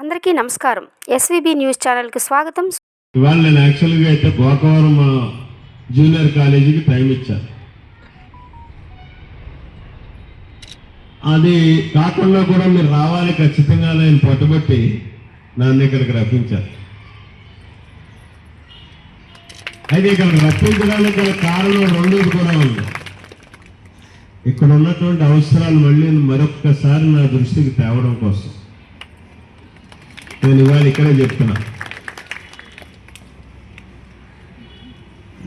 అందరికీ నమస్కారం. SVB news ఛానల్కి స్వాగతం. ఇవాళ నేను యాక్చువల్గా అయితే గోకవరం జూనియర్ కాలేజీకి టైం ఇచ్చాను. అది కాకుండా కూడా మీరు రావాలి ఖచ్చితంగా నేను పట్టుబట్టి నన్ను ఇక్కడికి రప్పించారు. అయితే ఇక్కడ రప్పించడానికి గల కారణం రెండోది కూడా ఉంది. ఇక్కడ ఉన్నటువంటి అవసరాలు మళ్ళీ మరొక్కసారి నా దృష్టికి తేవడం కోసం. నేను ఇవాళ ఇక్కడే చెప్తున్నా.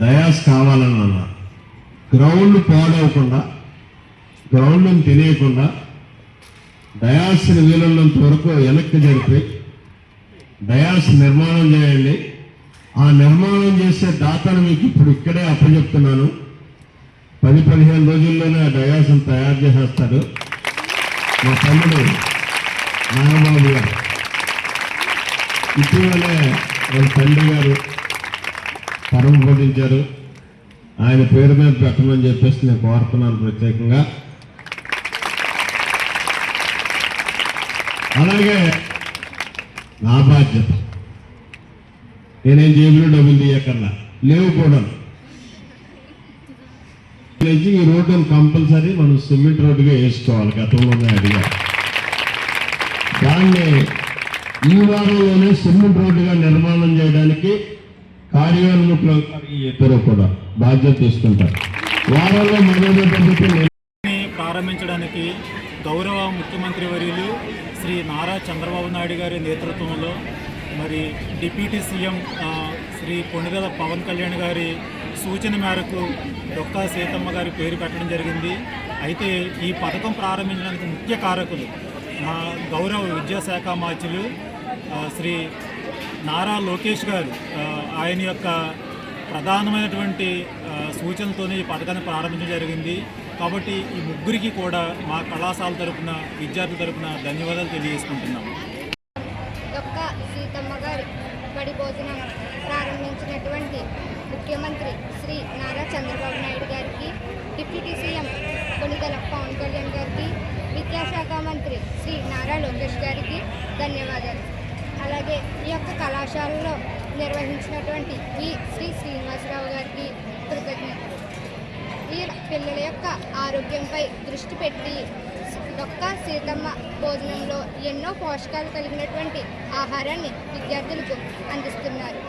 డయాస్ కావాలని అన్నా గ్రౌండ్ పాడవకుండా గ్రౌండ్ని తెలియకుండా డయాస్ని వీలున్నంత వరకు వెనక్కి జరిపి డయాస్ నిర్మాణం చేయండి. ఆ నిర్మాణం చేసే దాతను మీకు ఇప్పుడు ఇక్కడే అప్పచెప్తున్నాను. పది పదిహేను రోజుల్లోనే ఆ డయాస్ని తయారు చేసేస్తాడు. మా తమ్ముడు నాగబాబు గారు. ఇటీవలే వాళ్ళ తండ్రి గారు పరమ ఆయన పేరు మీద పెట్టమని చెప్పేసి నేను కోరుతున్నాను ప్రత్యేకంగా. అలాగే నా బాధ్యత. నేనేం జేబులో డబ్బులు తీయకన్నా లేవు కూడా ఈ రోడ్డును కంపల్సరీ మనం సిమెంట్ రోడ్డుగా వేసుకోవాలి గతంలోనే అడిగారు. దాన్ని ఈ వారంలోనే సిమెంట్ రోడ్డుగా నిర్మాణం చేయడానికి కార్యాలయంలో ఇద్దరు కూడా బాధ్యత తీసుకుంటారు. వారంలో మొదలు ప్రారంభించడానికి గౌరవ ముఖ్యమంత్రి వర్యులు శ్రీ నారా చంద్రబాబు నాయుడు గారి నేతృత్వంలో మరి డిప్యూటీ సీఎం శ్రీ కొణిదెల పవన్ కళ్యాణ్ గారి సూచన మేరకు డొక్కా సీతమ్మ గారి పేరు పెట్టడం జరిగింది. అయితే ఈ పథకం ప్రారంభించడానికి ముఖ్య కారకులు మా గౌరవ విద్యాశాఖ మార్చులు శ్రీ నారా లోకేష్ గారు ఆయన యొక్క ప్రధానమైనటువంటి సూచనలతోనే ఈ పథకాన్ని ప్రారంభించడం జరిగింది. కాబట్టి ఈ ముగ్గురికి కూడా మా కళాశాల తరఫున విద్యార్థుల తరపున ధన్యవాదాలు తెలియజేసుకుంటున్నాము యొక్క సీతమ్మ గారి బడి భోజనం ప్రారంభించినటువంటి ముఖ్యమంత్రి శ్రీ నారా చంద్రబాబు నాయుడు గారికి డిప్యూటీ సీఎం కొనిదల పవన్ కళ్యాణ్ గారికి విద్యాశాఖ మంత్రి శ్రీ నారా లోకేష్ గారికి ధన్యవాదాలు. అలాగే ఈ యొక్క కళాశాలలో నిర్వహించినటువంటి ఈ శ్రీ శ్రీనివాసరావు గారికి కృతజ్ఞతలు ఈ పిల్లల యొక్క ఆరోగ్యంపై దృష్టి పెట్టి ఒక్క సీతమ్మ భోజనంలో ఎన్నో పోషకాలు కలిగినటువంటి ఆహారాన్ని విద్యార్థులకు అందిస్తున్నారు.